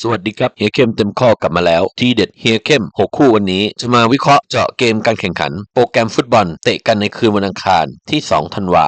สวัสดีครับเฮียเข้มเต็มข้อกลับมาแล้ว ที่เด็ดเฮียเข้ม 6 คู่วันนี้ จะมาวิเคราะห์เจาะเกมการแข่งขัน โปรแกรมฟุตบอล เตะกันในคืนวันอังคารที่ 2 ธันวา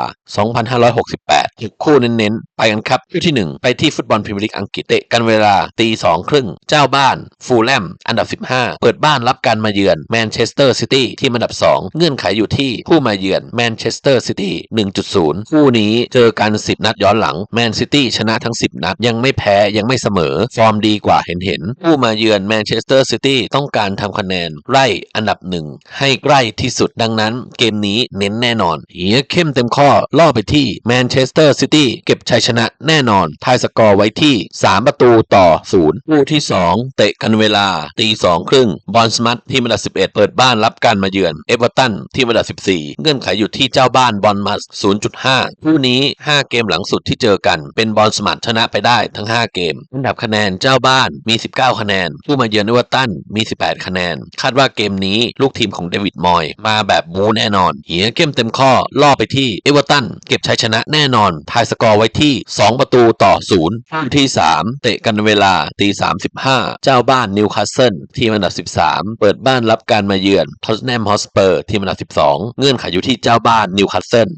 2568 6 คู่เน้นๆไปกันครับคู่ที่ 1 ไปที่ฟุตบอลพรีเมียร์ลีกอังกฤษเตะกันเวลาตีสองครึ่งเจ้าบ้านฟูลแลมอันดับ 15 เปิดบ้านรับการมาเยือนแมนเชสเตอร์ซิตี้ที่อันดับ 2 เงื่อนไขอยู่ที่ผู้มาเยือนแมนเชสเตอร์ซิตี้1.0 คู่นี้เจอกัน 10 นัดย้อนหลังแมนซิตี้ชนะทั้ง 10 นัด ยังไม่แพ้ยังไม่เสมอ ฟอร์มดีกว่าเห็นเห็นๆผู้มาเยือนแมนเชสเตอร์ซิตี้ต้องการทำคะแนนไล่อันดับหนึ่งให้ใกล้ที่สุดดังนั้น เกมนี้เน้นแน่นอนเฮียเข้มเต็มข้อล่อไปที่แมนเชสเตอร์ซิตี้เก็บชัยชนะแน่นอนทายสกอร์ไว้ที่ 3 ประตูต่อศูนย์คู่ที่ 2 เตะกันเวลาตีสองครึ่งบอลสมัตที่อันดับ11 เปิดบ้านรับการมาเยือนเอเวอร์ตันที่อันดับ14 เงื่อนไขอยู่ที่เจ้าบ้านบอลมัส0.5 คู่นี้ 5 เกมหลังสุดที่เจอกันเป็นบอลสมัตชนะไปได้ทั้ง 5 เกม อันดับคะแนนเจ้าบ้านมี 19 คะแนน ผู้มาเยือนเอเวอร์ตันมี 18 คะแนน คาดว่าเกมนี้ลูกทีมของเดวิดมอย มาแบบมูแน่นอน เหียเข้มเต็มข้อล่อไปที่เอเวอร์ตันเก็บชัยชนะแน่นอนทายสกอร์ไว้ที่2 ประตูต่อศูนย์คู่ที่ 3 เตะกันเวลาตี35 เจ้าบ้านนิวคาสเซิลทีมอันดับ 13 เปิดบ้านรับการมาเยือนทอสแนมฮอสเปอร์ทีมอันดับ 12 เงื่อนไขอยู่ที่เจ้าบ้านนิวคาสเซิล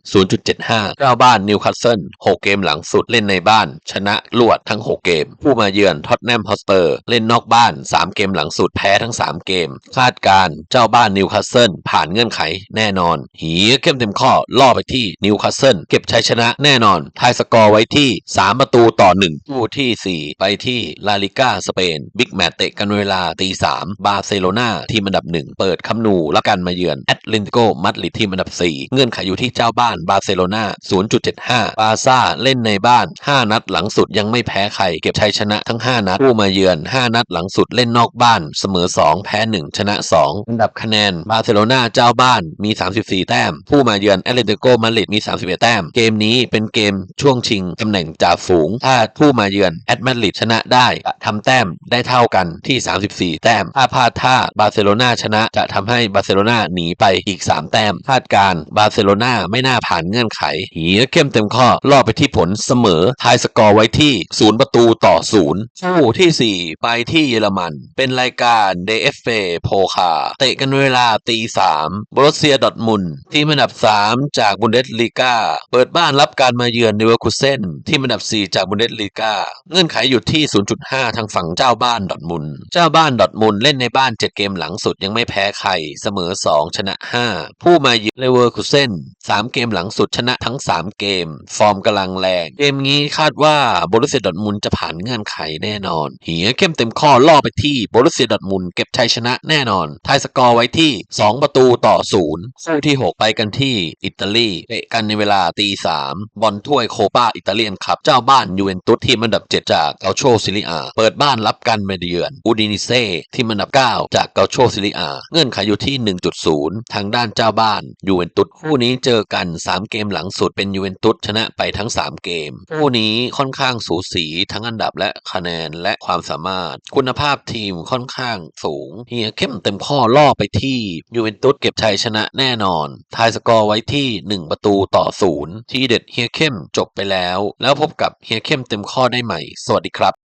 0.75 เจ้าบ้านนิวคาสเซิล6เกมหลังสุดเล่นในบ้าน ชนะรวดทั้ง 6 เกม ผู้มาเยือนท็อตแนมฮอสเปอร์เล่นนอกบ้าน 3 เกมหลังสุดแพ้ทั้ง 3 เกม คาดการเจ้าบ้านนิวคาสเซิลผ่านเงื่อนไขแน่นอน หีเข้มเต็มข้อล่อไปที่นิวคาสเซิลเก็บชัยชนะแน่นอนทายสกอร์ไว้ที่ 3 ประตูต่อ 1 คู่ทีสี่ 4 ไปที่ลาลิก้าสเปน บิ๊กแมตเตะกันเวลาตีสามบาร์เซโลนาทีมอันดับ 1 เปิดคัมนูและกันมาเยือนแอตเลนติโกมาดริดทีมอันดับ 4 เงื่อนไขอยู่ที่เจ้าบ้านบาร์เซโลนา0.75 บาซ่าเล่นในบ้าน 5 นัดหลังสุดยังไม่แพ้ใคร เก็บชัยชนะทั้ง 5 นัดผู้มาเยือน 5 นัดหลังสุดเล่นนอกบ้าน เสมอ 2 แพ้ 1 ชนะ 2 อันดับคะแนนบาร์เซโลนาเจ้าบ้านมี 34 แต้ม ผู้มาเยือนแอตเลติโกมาดริดมี 31 แต้ม เกมนี้เป็นเกมช่วงชิงตำแหน่งจ่าฝูง ถ้าผู้มาเยือนแอตมาดริดชนะได้จะทำแต้มได้เท่ากันที่ 34 แต้มถ้าพลาดท่าบาร์เซโลนาชนะจะทำให้บาร์เซโลนาหนีไปอีก 3 แต้มคาดการ์บาร์เซโลนาไม่น่าผ่านเงื่อนไขหียเข้มเต็มข้อล่อไปที่ผลเสมอทายสกอร์ไว้ที่ 0 ประตูต่อ 0 คู่ทีสี่4 ไปที่เยอรมัน เป็นรายการ DFB โพคาเตะกันเวลาตีสามบร u เซียดอทมุนทีมอันดับ 3 จากบุนเดสลีกาเปิดบ้านรับการมาเยือนเนเวอร์คูเซนทีมอันดับ 4 จากบุนเดสลีกาเงื่อนไขอยู่ที่ 0.5 ทางฝั่งเจ้าบ้านดอทมุนเจ้าบ้านดอทมุนเล่นในบ้าน 7 เกมหลังสุดยังไม่แพ้ใคร เสมอ 2 ชนะ 5 ผู้มาเยือนเลเวอร์คูเซน3 เกมหลังสุดชนะทั้ง 3 เกม ฟอร์มกำลังแรง เกมนี้คาดว่าบรุเซียดอทมุนจะผ่านเงื่อนไขแน่นอน เหียเข้มเต็มข้อล่อไปที่บรุเซียดอทมุนเก็บชัยชนะแน่นอนทายสกอร์ไว้ที่ 2 ประตูต่อศูนย์คู่ที่ 6 ไปกันที่อิตาลีเตะกันในเวลาตีสามบอลถ้วยโคปาอิตาลีเลียนคัพเจ้าบ้านยูเวนตุสทีมอันดับ 7 จากเกาโชซิลิอา เปิดบ้านรับกันมาเยือนอูดินิเซ่ทีมอันดับ 9 จากเกาโชซิลิอา เงื่อนไขอยู่ที่ 1.0 ทางด้านเจ้าบ้านยูเวนตุสคู่นี้เจอกัน 3 เกมหลังสุดเป็นยูเวนตุสชนะไปทั้ง 3 เกม คู่นี้ค่อนข้างสูสีทั้งอันดับและคะแนนและความสามารถ คุณภาพทีมค่อนข้างสูงเฮียเข้มเต็มข้อล่อไปที่ยูเวนตุสเก็บชัยชนะแน่นอนทายสกอร์ไว้ที่ 1 ประตูต่อศูนย์ที่เด็ดเฮียเข้มจบไปแล้วแล้ว แล้วพบกับเฮียเข้มเต็มข้อได้ใหม่ สวัสดีครับ